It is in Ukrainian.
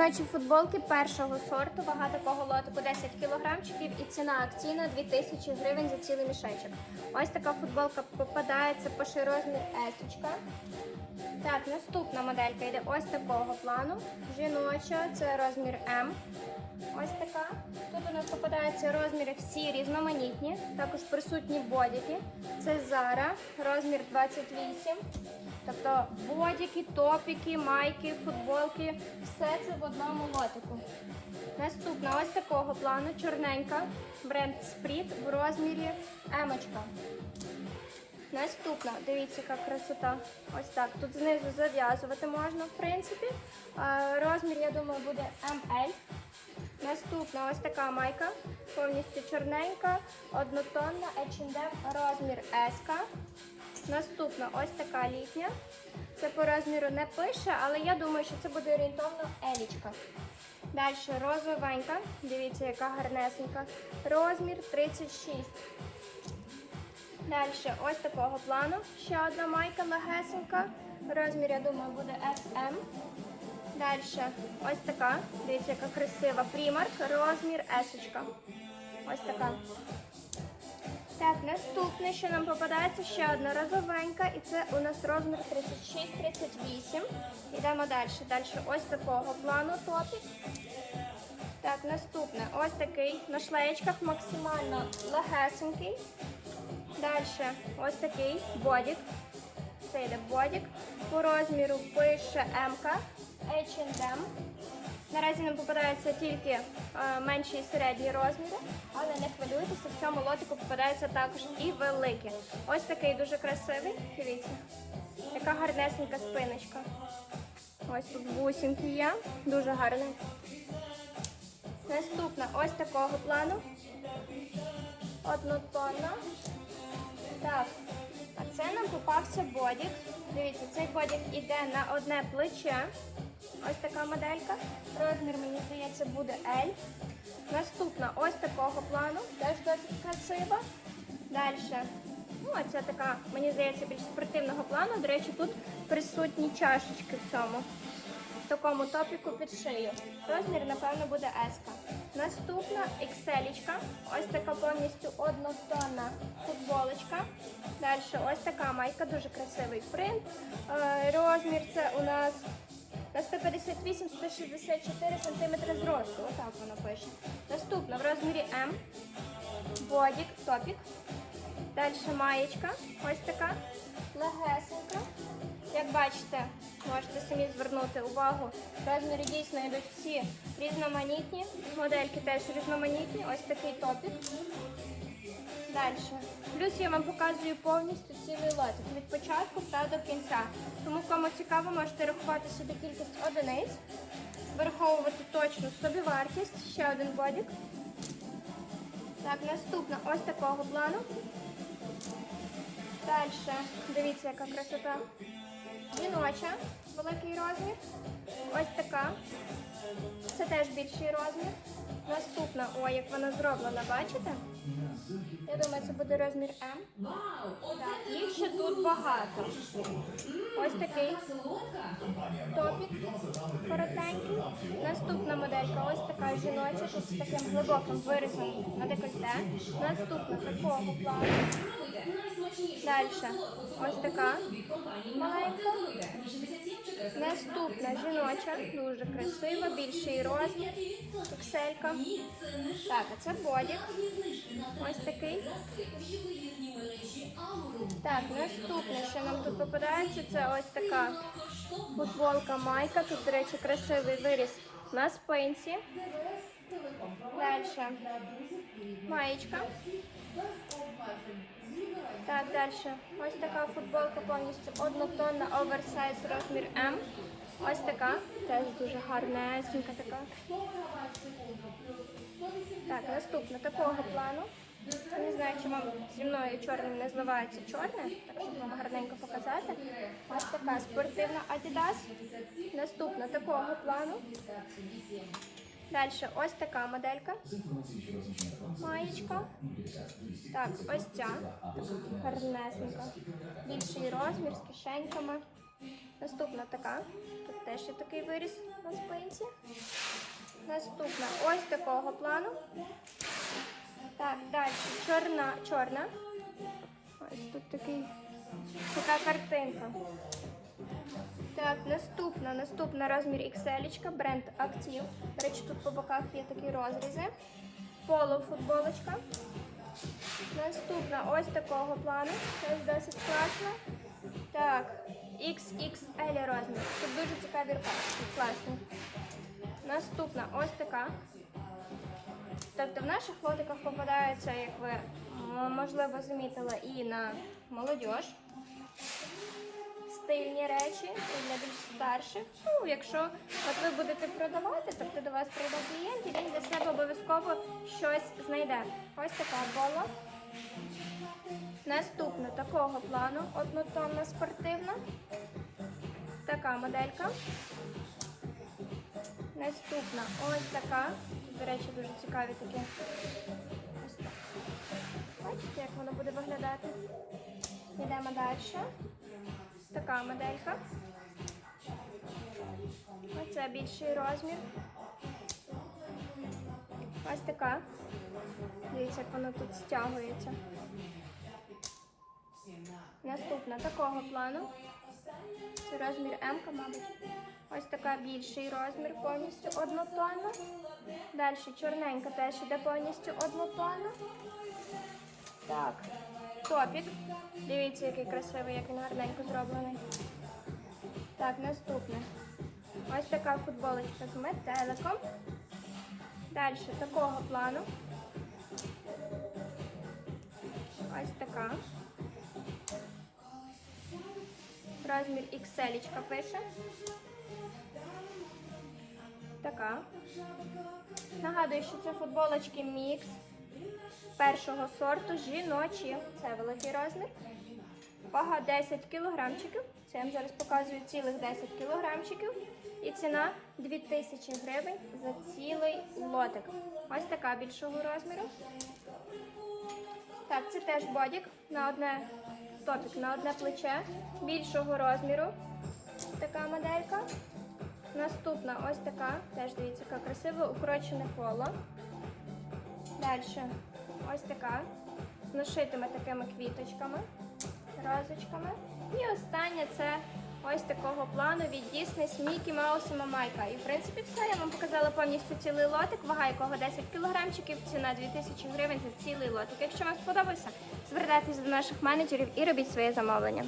Жіночі футболки першого сорту, вага такого лотику 10 кілограмчиків і ціна акційна 2000 гривень за цілий мішечок. Ось така футболка попадається по розмір есочка. Так, наступна моделька йде ось такого плану. Жіноча, це розмір М. Ось така. Тут у нас попадаються розміри всі різноманітні, також присутні бодіки. Це Zara, розмір 28. Тобто бодіки, топіки, майки, футболки, все це в одному лотику. Наступна ось такого плану, чорненька, бренд Sprit в розмірі Емочка. Наступна, дивіться, яка красота. Ось так. Тут знизу зав'язувати можна, в принципі. Розмір, я думаю, буде ML. Наступна ось така майка, повністю чорненька, однотонна, H&M, розмір S. Наступна ось така літня. Це по розміру не пише, але я думаю, що це буде орієнтовно елічка. Далі розовенька. Дивіться, яка гарнесенька. Розмір 36. Далі ось такого плану. Ще одна майка легесенька. Розмір, я думаю, буде SM. Далі ось така. Дивіться, яка красива. Примарк, розмір S. Ось така. Так, наступне, що нам попадається, ще одна розовенька, і це у нас розмір 36-38. Йдемо далі. Далі ось такого плану топік. Так, наступне ось такий на шлеєчках максимально легесенький. Далі ось такий бодік. Це йде бодік. По розміру пише МК, H&M. Наразі нам попадаються тільки е, менші і середні розміри, але не хвилюйтеся, в цьому лотику попадаються також і великі. Ось такий дуже красивий. Дивіться, яка гарнесенька спиночка. Ось тут бусинки є, дуже гарний. Наступна ось такого плану. Однотонна. Так, а це нам попався бодік. Дивіться, цей бодік іде на одне плече. Ось така моделька. Розмір, мені здається, буде L. Наступна ось такого плану, теж досить красива. Далі. Ну, це така, мені здається, більш спортивного плану. До речі, тут присутні чашечки в цьому. В такому топіку під шию. Розмір, напевно, буде S. Наступна XL. Ось така повністю однотонна футболочка. Далі ось така майка, дуже красивий принт. Е, Розмір це у нас на 158-164 см зросту. Отак воно пише. Наступна в розмірі М. Бодік, топік. Далі маєчка. Ось така. Легесенька. Як бачите, можете самі звернути увагу. Розміри дійсно йдуть всі різноманітні. Модельки теж різноманітні. Ось такий топік. Далі. Плюс я вам показую повністю цілий лотик від початку та до кінця. Тому кому цікаво, можете рахувати собі кількість одиниць, вираховувати точну собівартість. Ще один бодік. Так, наступна ось такого плану. Далі, дивіться, яка красота. Жіноча, великий розмір. Ось така. Це теж більший розмір. Наступна, ой, як вона зроблена, бачите? Я думаю, це буде розмір М. Так, їх ще тут багато. Ось такий топік коротенький. Наступна моделька, ось така жіноча, з таким глибоким вирізом на декольте. Наступна такого плану. Далі. Ось така маленька. Наступна жіноча, дуже красива, більший розмір. Ікселька. Так, а це бодік. Ось такий. Так, наступне, що нам тут попадається, це ось така футболка майка. Тут, до речі, красивий виріс на спинці. Далі. Маєчка. Так, далі. Ось така футболка повністю однотонна, оверсайз, розмір М. Ось така, теж дуже гарнесенька така. Так, наступна такого плану. Не знаю, чи вам зі мною чорним не зливається чорне, так щоб вам гарненько показати. Ось така спортивна Adidas. Наступна такого плану. Далі ось така моделька. Маєчка. Так, ось ця. Гарнесенька. Більший розмір з кишеньками. Наступна така. Тут теж є такий виріс на спинці. Наступна ось такого плану. Так, далі чорна, чорна. Ось тут такий, така картинка. Так, наступна, наступна розмір XL, бренд Active. До речі, тут по боках є такі розрізи. Поло футболочка. Наступна ось такого плану. Це досить класно. Так, XXL розмір. Тут дуже цікаві рукавички, класні. Наступна ось така. Тобто в наших лотиках попадаються, як ви можливо замітили, і на молодіж. Стильні речі і для більш старших. Ну, якщо от ви будете продавати, тобто до вас прийде клієнт, і він для себе обов'язково щось знайде. Ось така бола. Наступна такого плану, однотонна спортивна. Така моделька. Наступна ось така. До речі, дуже цікаві такі. Ось так. Бачите, як воно буде виглядати? Йдемо далі. Така моделька. Оце більший розмір. Ось така. Дивіться, як воно тут стягується. Наступна такого плану. Це розмір М, мабуть. Ось така більший розмір, повністю однотонна. Далі чорненька теж іде повністю однотонна. Так, топік. Дивіться, який красивий, як він гарненько зроблений. Так, наступне. Ось така футболочка з метеликом. Далі такого плану. Ось така. Розмір XL пише. Така. Нагадую, що це футболочки мікс першого сорту жіночі. Це великий розмір. Вага 10 кілограмчиків. Це я вам зараз показую цілих 10 кілограмчиків. І ціна 2000 гривень за цілий лотик. Ось така більшого розміру. Так, це теж бодік на одне топік на одне плече більшого розміру. Така моделька. Наступна ось така. Теж дивіться, яка красива, укорочене поло. Далі ось така. З нашитими такими квіточками, розочками. І остання це ось такого плану від Disney Мікі Маусом Майка. І в принципі все. Я вам показала повністю цілий лотик, вага якого 10 кілограмчиків, ціна 2000 гривень за цілий лотик. Якщо вам сподобався, звертайтеся до наших менеджерів і робіть своє замовлення.